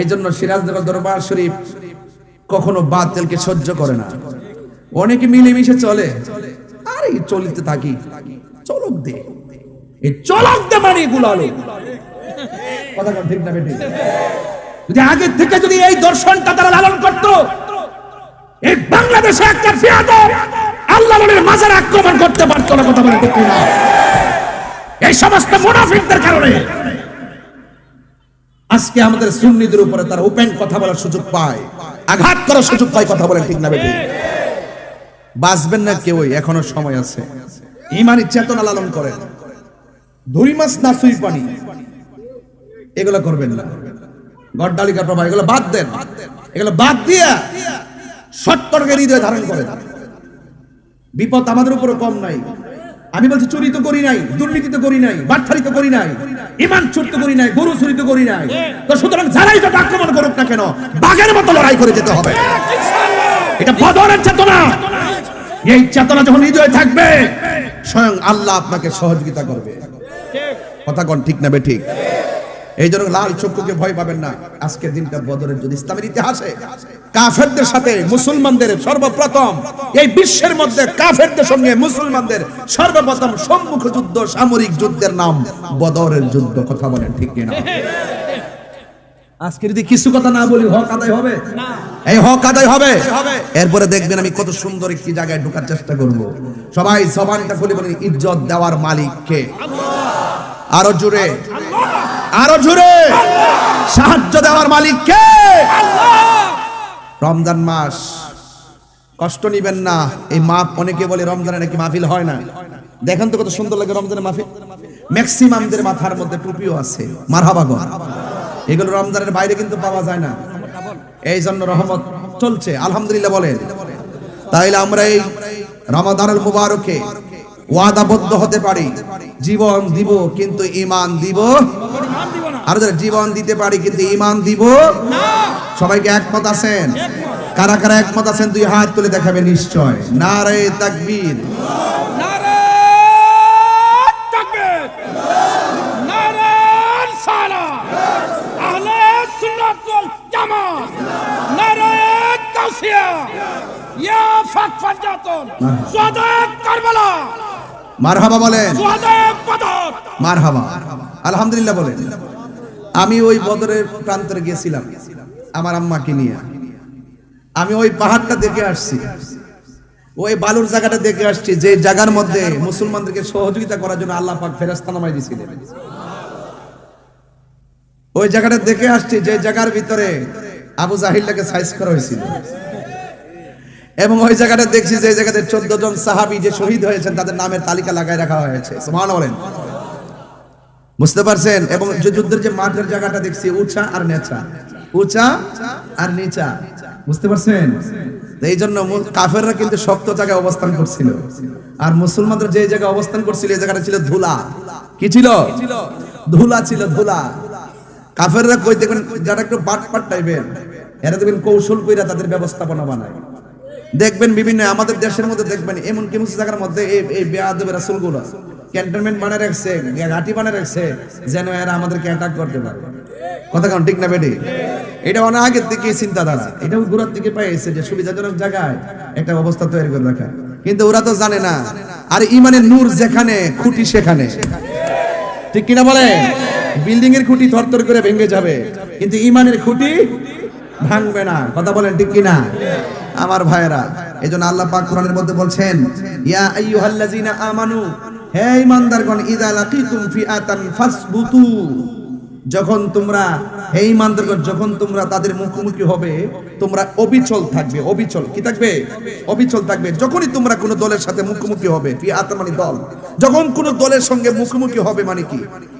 এই জন্য সিরাজনগর দরবার শরীফ কখনো বাতিলকে সহ্য করে না। অনেকে মিলেমিশে চলে। আরে, চলিতে থাকি। চলক দে। এই চলক দে মানে গুলালো। কথা ঠিক না বেটি? যদি আগে থেকে যদি এই দর্শনটা তারা লালন করত, এই বাংলাদেশে একটা ফিয়াদব আল্লাহ নবীর মাজার আক্রমণ করতে পারতো না, কথা বলে ঠিক না এই সমস্ত মুনাফিকদের কারণে। আজকে আমাদের সুন্নিদের উপরে তারা ওপেন কথা বলার সুযোগ পায়। আঘাত করার সুযোগ পায় কথা বলেন ঠিক না বেটি বাঁচবেন না কেউ এখনও সময় আছে। ইমানি চেতনা লালন করেন। ধুরি মাছ না সুই পানি, এগুলো করবেন না। গড্ডালিকা প্রভা এগুলো বাদ দেন। এগুলো বাদ দিয়া সত্তরকে হৃদয় ধারণ করেন। বিপদ আমাদের উপরে কম নাই। আমি বলছি চুরি তো করি নাই, দুর্নীতি তো করি নাই বাটফারি তো করি নাই, ইমান চুর তো করি নাই, গরু চুরি তো করি নাই। তো সুতরাং যারাই যত আক্রমণ করুক না কেন, বাঘের মতো লড়াই করে যেতে হবে। এটা বদরের চেতনা। এই চেতনা যখন হৃদয়ে থাকবে, স্বয়ং আল্লাহ আপনাকে সহযোগিতা করবে। কথা কোন ঠিক না বে ঠিক? এই জন্য লাল চক্ষুকে ভয় পাবেন না। আজকের দিনটা বদরের যদি ইসলামের ইতিহাসে কাফেরদের সাথে মুসলমানদের সর্বপ্রথম এই বিশ্বের মধ্যে কাফেরদের সঙ্গে মুসলমানদের সর্বপ্রথম সম্মুখ যুদ্ধ সামরিক যুদ্ধের নাম বদরের যুদ্ধ কথা বলেন ঠিক কিনা? আজকে যদি কিছু কথা না বলি হক আদায় হবে? এই হক আদায় হবে। এরপরে দেখবেন আমি কত সুন্দর একটি জায়গায় ঢোকার চেষ্টা করব। সবাই জবানটা খুলে বলি ইজ্জত দেওয়ার মালিক কে? আরও জোরে। আরও জোরে। সাহায্য দেওয়ার মালিক কে? রমজান মাস। কষ্ট নিবেন না। এই মাপ অনেকে বলে রমজানে নাকি মাহফিল হয় না। দেখেন তো কত সুন্দর লাগে রমজানের মাহফিল। ম্যাক্সিমামদের মাথার মধ্যে টুপিও আছে। মারহাবাগ এগুলো রমজানের বাইরে কিন্তু পাওয়া যায় না। এই জন্য রহমত চলছে। আলহামদুলিল্লাহ বলেন। তাইলে আমরা এই রমাদানের মুবারকে ওয়াদাবদ্ধ হতে পারি। জীবন দিব, কিন্তু ইমান দিব আর যারা জীবন দিতে পারি কিন্তু ইমান দিব সবাইকে একমত আছেন? কারা কারা একমত আছেন? দুই হাত তুলে দেখাবে নিশ্চয়। নারে তাকবীর। কারবালা। মারহাবা বলেন। মারহাবা। আলহামদুলিল্লাহ বলেন। আমি ওই বদরের প্রান্তরে গিয়েছিলাম, আমার আম্মাকে নিয়ে। আমি ওই পাহাড়টা দেখে আসছি। ওই বালুর জায়গাটা দেখে আসছি, যে জায়গার মধ্যে মুসলমানদেরকে সহযোগিতা করার জন্য আল্লাহ পাক ফেরেস্তা নামাই দিয়েছিলেন। ওই জায়গাটা দেখে আসছি, যে জায়গার ভিতরে আবু জাহিল্লাকে সাইজ করা হয়েছিল। এবং ওই জায়গাটা দেখছি, যে জায়গাতে চোদ্দ জন সাহাবি যে শহীদ হয়েছেন, তাদের নামের তালিকা লাগায় রাখা হয়েছে। বলেন। বুঝতে পারছেন? এবং যে যুদ্ধের যে মাঠের জায়গাটা দেখছি, উঁচা আর নেচা। উঁচা আর নিচা। বুঝতে পারছেন? এই জন্য কাফেররা কিন্তু শক্ত জায়গায় অবস্থান করছিল। আর মুসলমানরা যে জায়গায় অবস্থান করছিল, এই জায়গাটা ছিল ধুলা। কি ছিল? ধুলা ছিল, ধুলা। কাফেররা কই দেখবেন, যারা একটু বাট পাট টাইপের, এরা দেখবেন কৌশল কইরা তাদের ব্যবস্থাপনা বানায়। দেখবেন বিভিন্ন, আমাদের দেশের মধ্যে দেখবেন এমন কিছু জায়গার মধ্যে এই বেয়াদব রাসূলগুলো। ক্যান্টনমেন্ট বানায় রাখছে ঘাটি বানায় রাখছে, যেন এরা আমাদেরকে অ্যাটাক করতে পারে। কথা কারণ ঠিক না বেটি? এটা অনেক আগের থেকে চিন্তাধারা এটাও দূরের থেকে পাইছে যে সুবিধাজনক জায়গায় একটা অবস্থা তৈরি করে রাখা। কিন্তু ওরা তো জানে না, আর ইমানের নূর যেখানে, খুঁটি সেখানে। ঠিক কিনা বলে? বিল্ডিং এর খুঁটি থরথর করে ভেঙে যাবে, কিন্তু ইমানের খুঁটি ভাঙবে না। কথা বলেন, ঠিক কিনা? আমার ভাইয়েরা এই জন্য আল্লাহ পাক কোরআনের মধ্যে বলছেন, ইয়া আইয়ুহাল্লাযিনা আমানু হে ইমানদারগণ, ইদা লাকিতুম ফিআতান ফাসবুতু। যখন তোমরা, হে ইমানদারগণ, যখন তোমরা তাদের মুখোমুখি হবে, তোমরা অবিচল থাকবে, অবিচল। কি থাকবে? অবিচল থাকবে। যখনই তোমরা কোনো দলের সাথে মুখোমুখি হবে, ফিআত মানে দল। যখন কোনো দলের সঙ্গে মুখোমুখি হবে মানে কি?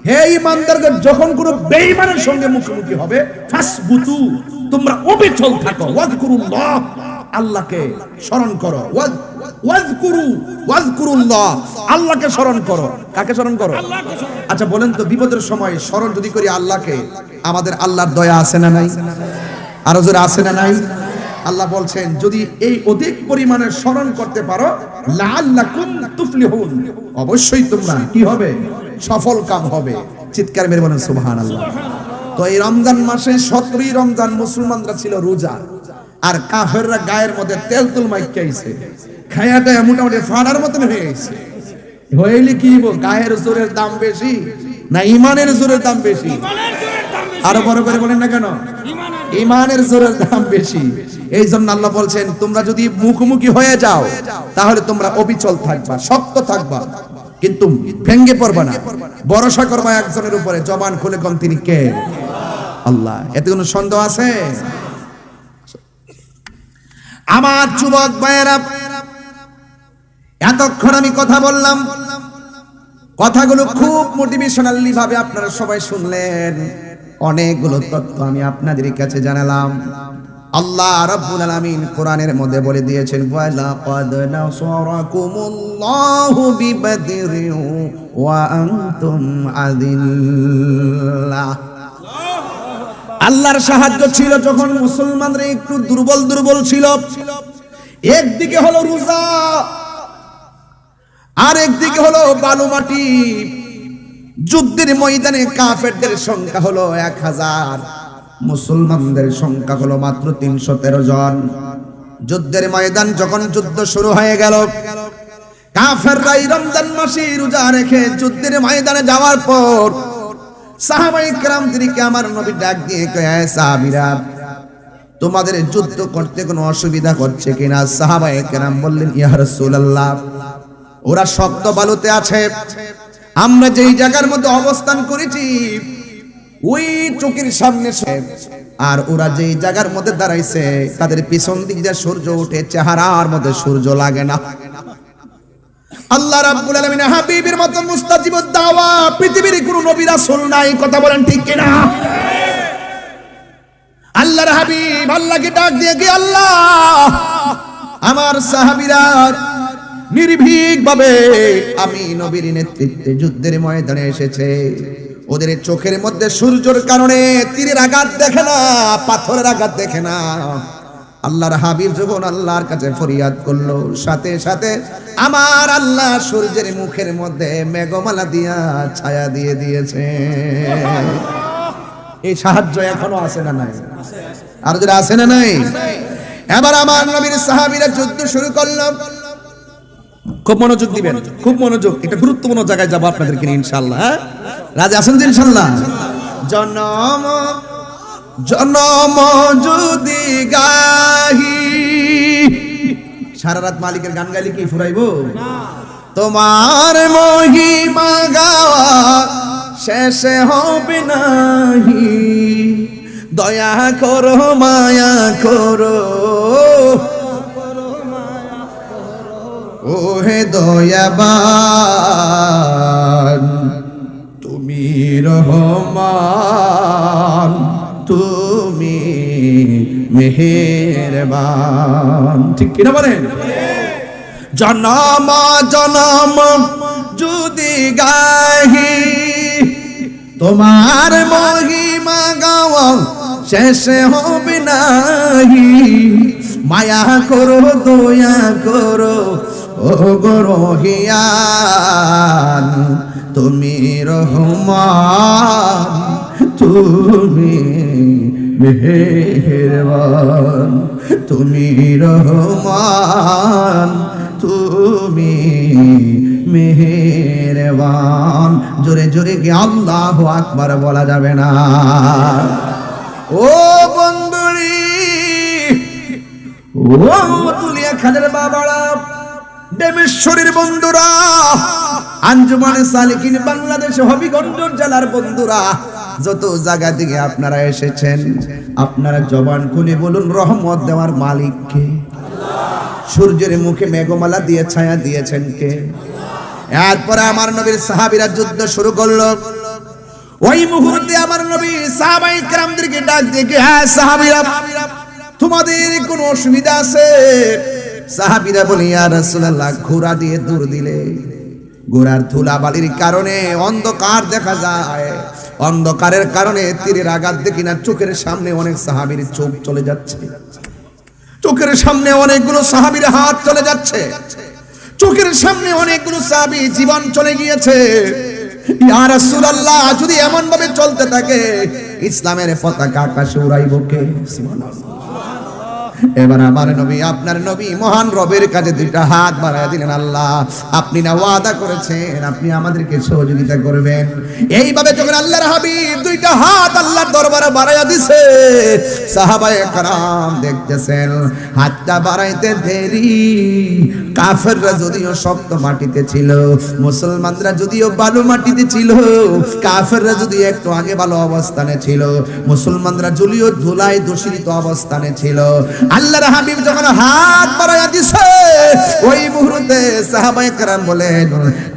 হে ইমানদারগণ, যখন কোনো বেঈমানের সঙ্গে মুখোমুখি হবে, ফাসবুতু। তোমরা অবিচল থাকো। ওয়াজকুরুল্লাহ আল্লাহকে স্মরণ করো। ওয়াজ ওয়াজকুরু ওয়াজকুরুল্লাহ। আল্লাহকে স্মরণ করো। কাকে স্মরণ করো? আচ্ছা বলেন তো বিপদের সময় স্মরণ যদি করি আল্লাহকে আমাদের আল্লাহর দয়া আছে না নাই? আরও জোরে আছে না নাই? আল্লাহ বলছেন যদি এই অধিক পরিমাণে স্মরণ করতে পারো লাআল্লাকুম তুফলিহুন। অবশ্যই তোমরা কি হবে? সফল কাম হবে। চিৎকার মেরে বলেন সুবহানাল্লাহ। তো এই রমজান মাসে সতেরোই রমজান মুসলমানরা ছিল রোজা। আর কাফেররা গায়ের মধ্যে তেল তুল মাইকাইছে খায়াটা মোটামুটি ফাড়ার মতন হয়ে গেছে। হইলে কি গায়ের জোরের দাম বেশি না ইমানের জোরের দাম বেশি? আরও বড় করে বলেন না কেন? ইমানের। জোরের দাম বেশি। এই জন্য আল্লাহ বলছেন তোমরা যদি মুখোমুখি হয়ে যাও তাহলে তোমরা অবিচল থাকবা শক্ত থাকবা। কিন্তু ভেঙ্গে পড়বা না। ভরসা করবা একজনের উপরে। জবান খুলে কম তিনি কে? আল্লাহ এতে কোনো সন্দেহ আছে? আমার যুবক ভাইয়েরা এতক্ষণ আমি কথা বললাম। কথাগুলো খুব মোটিভেশনালি ভাবে আপনারা সবাই শুনলেন। অনেকগুলো তথ্য আমি আপনাদের কাছে জানালাম। আল্লাহ রাব্বুল আলামিন কোরআনের মধ্যে বলে দিয়েছেন, ওয়ালা ক্বাদ নাসারাকুমুল্লাহু বিবাদরিন ওয়া আনতুম আযিল্লাহ আল্লাহর সাহায্য ছিল যখন মুসলমানরা একটু দুর্বল দুর্বল ছিল। একদিকে হলো রোজা আর একদিকে হলো বালু মাটি যুদ্ধের ময়দানে কাফেরদের সংখ্যা হলো এক হাজার মুসলমানদের সংখ্যা হলো মাত্র তিনশো তেরো জন যুদ্ধের ময়দান যখন যুদ্ধ শুরু হয়ে গেল কাফেররাই রমজান মাসে রোজা রেখে যুদ্ধের ময়দানে যাওয়ার পর সাহাবাই کرام দিকে আমার নবী ডাক দিয়ে কয় সাহাবীরা তোমাদের যুদ্ধ করতে কোনো অসুবিধা করছে কিনা সাহাবাই کرام বললেন ইয়া রাসূলুল্লাহ ওরা শক্ত বালুতে আছে। আমরা যেই জায়গার মধ্যে অবস্থান করেছি, ওই চোখের সামনে আর ওরা যেই জায়গার মধ্যে দাঁড়াইছে, তাদের পিছন দিক দিয়ে সূর্য উঠে চেহারার মধ্যে সূর্য লাগে না। আল্লাহ রাব্বুল আলামিন হাবিবের মতো মুস্তাজিবুদ দাওয়া, পৃথিবীর কোনো নবী রাসূল নাই, কথা বলেন ঠিক কিনা? আল্লাহর হাবিব, আল্লাহকে ডাক দিয়ে কি আল্লাহ? আমার সাহাবীরা নির্ভীক ভাবে আমি নবীর নেতৃত্বে যুদ্ধের ময়দানে এসেছে। ওদের চোখের মধ্যে সূর্যের কারণে তীরের আঘাত দেখে না, পাথরের আঘাত দেখে না। আল্লাহর হাবিব যখন আল্লাহর কাছে ফরিয়াদ করল, সাথে সাথে আমার আল্লাহ সূর্যের মুখের মধ্যে মেঘমালা দিয়া ছায়া দিয়ে দিয়েছে। এই সাহায্য এখনও আছে না নাই? আর যারা আছে না নাই? এবার আমার নবীর সাহাবীরা যুদ্ধ শুরু করল। খুব মনোযোগ দিবেন, খুব মনোযোগ। এটা গুরুত্বপূর্ণ জায়গায় যাব আপনাদেরকে ইনশাল্লাহ হ্যাঁ? রাজা আছেন তো ইনশাল্লাহ জনম জনম যদি গাহি, সারা রাত মালিকের গান গাইলে কি ফুরাইবো? তোমার মহিমা গাওয়া শেষে হবে নাহি। দয়া করো, মায়া করো হে দয়াবান, তুমি রহমান, তুমি মেহেরবান। ঠিক কিনা বলেন? জনম জনম যদি গাহি, তোমার মহিমা গাওয়া শেষে হবে নাহি। মায়া করো, দয়া করো ও গরহিয়ান তুমি রহমান, তুমি মেহেরবান, তুমি রহমান, তুমি মেহেরবান। জোরে জোরে কি আল্লাহ আকবার বলা যাবে না। ও বন্ধুরি, ও তুলিয়া খানের বাবারা ডেমেশ্বরীর বন্ধুরা, আঞ্জুমানে সালিকিন বাংলাদেশ হবিগঞ্জ জেলার বন্ধুরা, যত জায়গা থেকে আপনারা এসেছেন, আপনারা জবান খুলে বলুন, রহমত দেওয়ার মালিককে সূর্যের মুখে মেঘমালা দিয়ে ছায়া দিয়েছেন কে? এরপরে আমার নবীর সাহাবিরা যুদ্ধ শুরু করল। ওই মুহূর্তে আমার নবী সাহাবাই কেরামদেরকে ডাক দিয়ে হ্যাঁ সাহাবিরা, তোমাদের কোনো অসুবিধা আছে? সাহাবীরা বলে, ইয়া রাসূলুল্লাহ, ঘোড়া দিয়ে দূর দিলে। ঘোড়ার ধুলাবালির কারণে অন্ধকার দেখা যায়। অন্ধকারের কারণে তীরের আঘাত দেখি না, চোখের সামনে অনেক সাহাবীর চোখ চলে যাচ্ছে। চোখের সামনে অনেকগুলো সাহাবীর হাত চলে যাচ্ছে। চোখের সামনে অনেকগুলো সাহাবী জীবন চলে গিয়েছে। ইয়া রাসূলুল্লাহ, যদি এমন ভাবে চলতে থাকে, ইসলামের পতাকা আকাশে উড়াইব কে? সুবহানাল্লাহ। এবার আমার নবী, আপনার নবী মহান রবের কাজে দুইটা হাত বাড়ায় দিলেন, আল্লাহ, আপনি না ওয়াদা করেছেন, আপনি আমাদেরকে সহযোগিতা করবেন। এইভাবে যখন আল্লাহর হাবিব দুইটা হাত আল্লাহর দরবারে বাড়াইয়া দিছে, সাহাবায়ে কারাম দেখতেছেন, হাতটা বাড়াইতে দেরি। কাফেররা যদিও শক্ত মাটিতে ছিল, মুসলমানরা যদিও বালু মাটিতে ছিল, কাফেররা যদি একটু আগে ভালো অবস্থানে ছিল, মুসলমানরা যদিও ধুলায় দূষিত অবস্থানে ছিল আল্লাহর হাবিব যখন হাত বাড়াইয়া দিছে ওই মুহূর্তে সাহাবায়ে کرام বলেন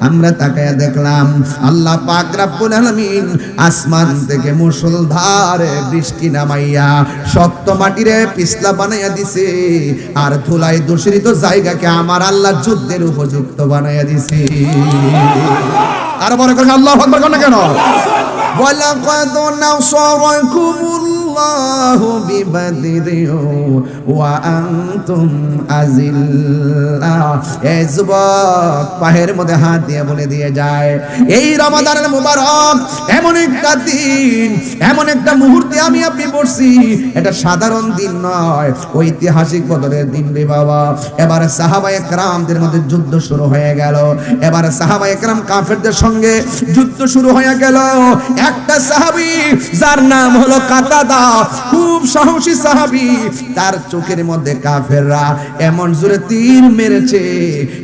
আমরা তাকায়া দেখলাম আল্লাহ পাক রব্বুল আলামিন আসমান থেকে মুষলধারে বৃষ্টি নামাইয়া শক্ত মাটিরে পিছলা বানাইয়া দিছে আর ধুলাই দূষিত জায়গাকে আমার আল্লাহ যুদ্ধের উপযুক্ত বানাইয়া দিছে আর বড় করে আল্লাহ আকবার কোন কেন ولقد نصركم الله ببدر وأنتم أذلة এই যুবক পাহের মধ্যে হাত দিয়ে বলে দিয়ে যায় এই রমাদানের মুবারক এমন একটা দিন এমন একটা মুহূর্তে আমি আপনি পড়ছি এটা সাধারণ দিন নয় ঐতিহাসিক বদলের দিন রে বাবা এবারে সাহাবা একরামদের মধ্যে যুদ্ধ শুরু হয়ে গেল এবারে সাহাবা একরাম কাফেরদের সঙ্গে যুদ্ধ শুরু হয়ে গেল একটা সাহাবী যার নাম হলো কাতাদা খুব সাহসী সাহাবী। তার চোখের মধ্যে কাফেররা এমন জোরে তীর মেরেছে,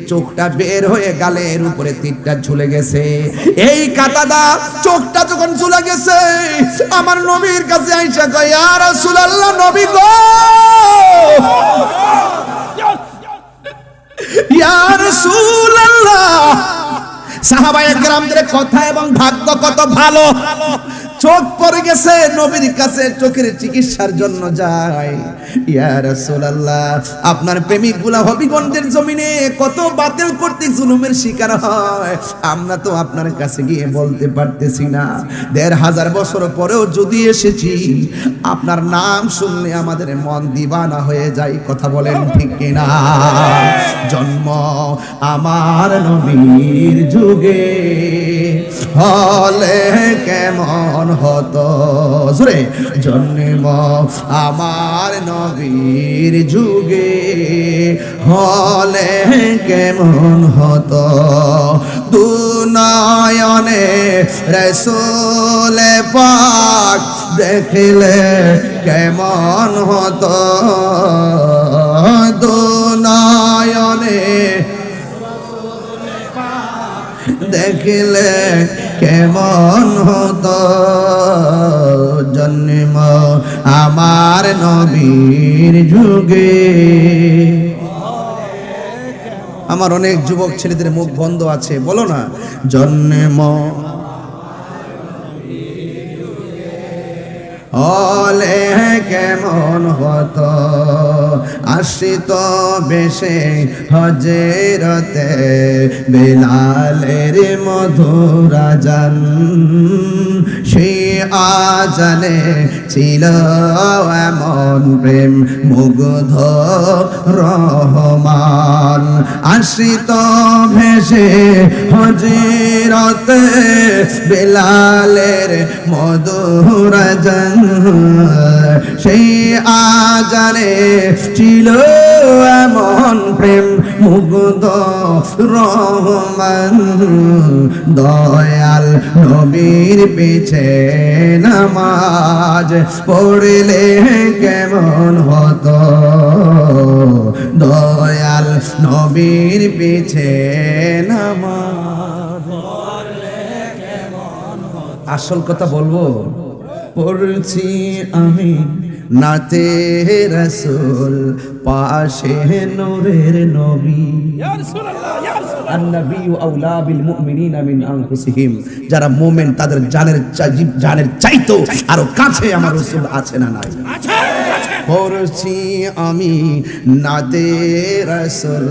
চোখটা বের হয়ে গালের উপরে তীরটা ঝুলে গেছে। এই কাতাদা, চোখটা যখন ঝুলে গেছে, আমার নবীর কাছে আইসা কয়, ইয়া রাসূলুল্লাহ, নবী গো! ইয়া রাসূলুল্লাহ! সাহাবায়ে কেরামদের কথা এবং ভাগ্য কত ভালো। চোখ পড়ে গেছে, নবীর কাছে চোখের চিকিৎসার জন্য যায়। ইয়া রাসূলুল্লাহ, আপনার প্রেমিকগুলা হবিগঞ্জের জমিনে কত বাতিল করতে জুলুমের শিকার হয়। আমরা তো আপনার কাছে গিয়ে বলতে পারতেছি না। দেড় হাজার বছর পরেও যদি এসেছি, আপনার নাম শুনলে আমাদের মন দিবানা হয়ে যায়, কথা বলেন ঠিক কিনা? জন্ম আমার নবীর যুগে। হলে কেমন হতো? জোরে জন্ম আমার নবীর যুগে হলে কেমন হতো? দুনয়নে রসুলে পাক দেখলে কেমন হতো? দুনয়নে দেখলে কেমন হতো? জন্ম আমার নবীর যুগে। আমার অনেক যুবক ছেলেদের মুখ বন্ধ আছে, বলো না। জন্ম হলে কেমন হতো? আসিত বেশে হজেরতে বিলালের মধুরা জান সে আজানে ছিল এমন প্রেম মুগ্ধ রহমান। আসিত ভেসে হজিরতে বেলালের মধুর জন সেই আজানে ছিল এমন প্রেম, মুগ্ধ রহমান। দয়াল নবীর পিছে নামাজ পড়লে কেমন হতো? দয়াল নবীর পিছে নামাজ আসল কথা বলব? পড়ছি আমি নাতে রসুল পাশে নূরের নবী। যারা মুমিন তাদের জানের জানের চাইতো আরও কাছে আমার রসুল আছে না নাই। পড়ছি আমি নাতে রসুল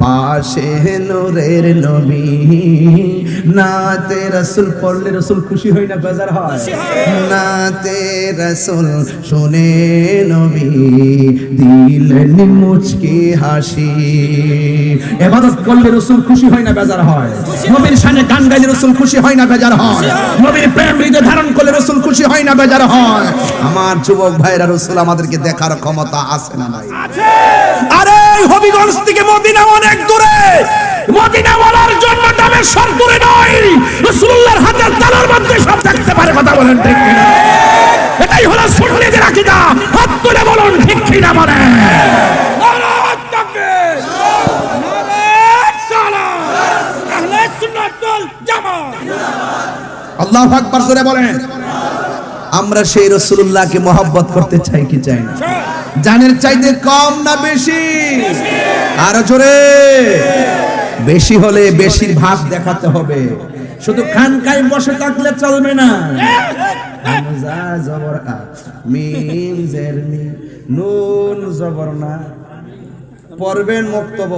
পাশে নূরের নবী। নাতে রসুল পড়লে রসুল খুশি হয় না বেজার হয়? নাতে রসুল শুনে নবী দিলেন মুচকি হাসি। এবাদত করলে রসুল খুশি হয় না বেজার হয়? নবীর সামনে গান গাইলে রসুল খুশি হয় না বেজার হয়। নবীর প্রেম হৃদয় ধারণ করলে রসুল খুশি হয় না বেজার হয়? আমার যুবক ভাইরা রসুল আমাদেরকে দেখার ক্ষমতা আছে না নাই? আরে হবিগঞ্জ থেকে মদিনা অনেক দূরে। মদিনা বলার জন্য নামে সব দূরে নয়। রাসূলুল্লাহর হাতের তালার মধ্যে সব থাকতে পারে কথা বলেন ঠিক কিনা? এটাই হলো সুন্নিদের আকীদা। হাত তুলে বলুন ঠিক কিনা বলেন? জামাত। আল্লাহ আকবার জোরে বলেন। আমরা সেই রসুল্লাহকে মহব্বত করতে চাই কি চাই না? জানের চাইতে কম না বেশি? আরও জোরে। বেশি হলে বেশির ভাগ দেখাতে হবে। শুধু খান খানকায় বসে থাকলে চলবে না। জবর নুন মক্তব।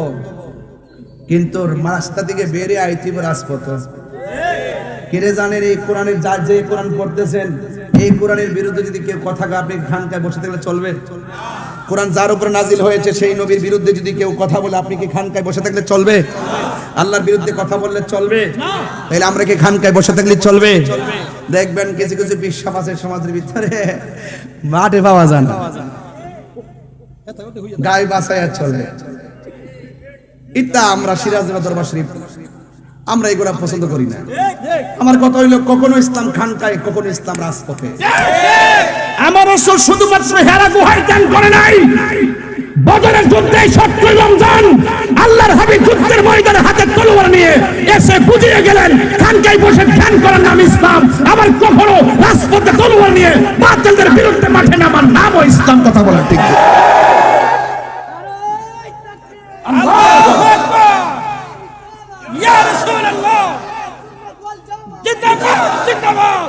কিন্তু রাস্তা থেকে বেরিয়ে আইতিব রাজপথ। কেড়ে জানেন এই কোরআনের যা যে কোরআন পড়তেছেন এই কোরআনের বিরুদ্ধে যদি কেউ কথা আপনি খানকায় বসে থাকলে চলবে? কোরআন যার উপরে নাজিল হয়েছে, সেই নবীর বিরুদ্ধে যদি কেউ কথা বলে, আপনি কি খানকায় বসে থাকলে চলবে? আল্লাহর বিরুদ্ধে কথা বললে চলবে? তাহলে আমরা কি খানকায় বসে থাকলে চলবে? দেখবেন কিছু কিছু বিশ্বাস আছে সমাজের ভিতরে। মাঠে পাওয়া যায় না। গায়ে বাসায় চলে ইত্যা আমরা সিরাজুল্লাহ দরবার শরীফ। আমরা এগুলা পছন্দ করি না। আমার কথা হইল, কখনো ইসলাম খানকায় কখনো ইসলাম রাজপথে। আমার রসুল শুধুমাত্র হেরা গুহায় ত্যাগ করে নাই। বদরের যুদ্ধে সত্তর রমজান, আল্লাহর হাবিব যুদ্ধের ময়দানে হাতে তলোয়ার নিয়ে এসে বুঝিয়ে গেলেন, খানকায় বসে ধ্যান করার নাম ইসলাম। আবার কখনো রাজপথে তলোয়ার নিয়ে বাতিলদের বিরুদ্ধে মাঠে নামার নামও ইসলাম, কথা বলার ঠিক না। আল্লাহু আকবার ইয়া রাসূলুল্লাহ জিন্দাবাদ জিন্দাবাদ